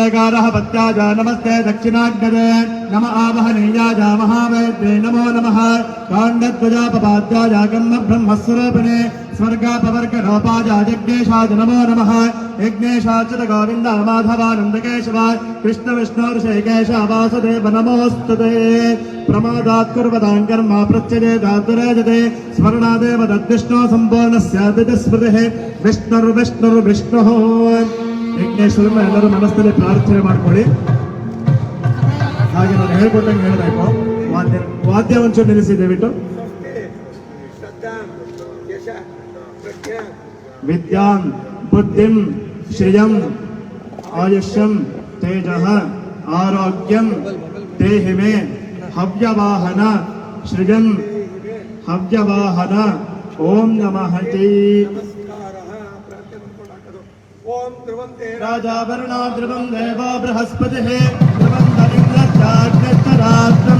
नमस्तेकारः पत्याज नमस्ते दक्षिणाग्नदे नम आवहनीयाज महावैद्ये नमो नमः। काण्डध्वजापपाद्याज ब्रह्मस्वरूपिणे स्वर्गापवर्गलोपाज यज्ञेशाज नमो नमः। यज्ञेशाच गोविन्द माधवानन्दकेशव कृष्ण विष्णोर्षेकेश वासुदेव नमोऽस्तु ते प्रमादात् कुर्वतां कर्म प्रत्यजेदातुरेजते स्मरणादेव तद्विष्णो सम्पूर्णस्य स्मृतिः। विष्णुर्विष्णुर्विष्णुः। ವೆಂಕಟೇಶ್ವರನ್ನ ಎಲ್ಲರೂ ಮನಸ್ಸಲ್ಲಿ ಪ್ರಾರ್ಥನೆ ಮಾಡ್ಕೊಳ್ಳಿ. ಹಾಗೆ ನಾನು ಹೇಳ್ಕೊಟ್ಟಂಗೆ ಹೇಳಬೇಕು. ವಾದ್ಯ ವಾದ್ಯ ಒಂಚೂರು ನಿಲ್ಲಿಸಿ ದಯವಿಟ್ಟು ವಿದ್ಯಾನ್ ಬುದ್ಧಿಂ ಶ್ರಿಯಂ ಆಯುಷ್ಯಂ ತೇಜ ಆರೋಗ್ಯಂ ದೇಹಿಮೆ ಹವ್ಯವಾಹನ ಶ್ರಿಯಂ ಹವ್ಯವಾಹನ ಓಂ ನಮಃ ಜೈ. राजा वरुणा ध्रुवं देवा बृहस्पति ध्रुवं दरिद्र चाग्रतरात्रम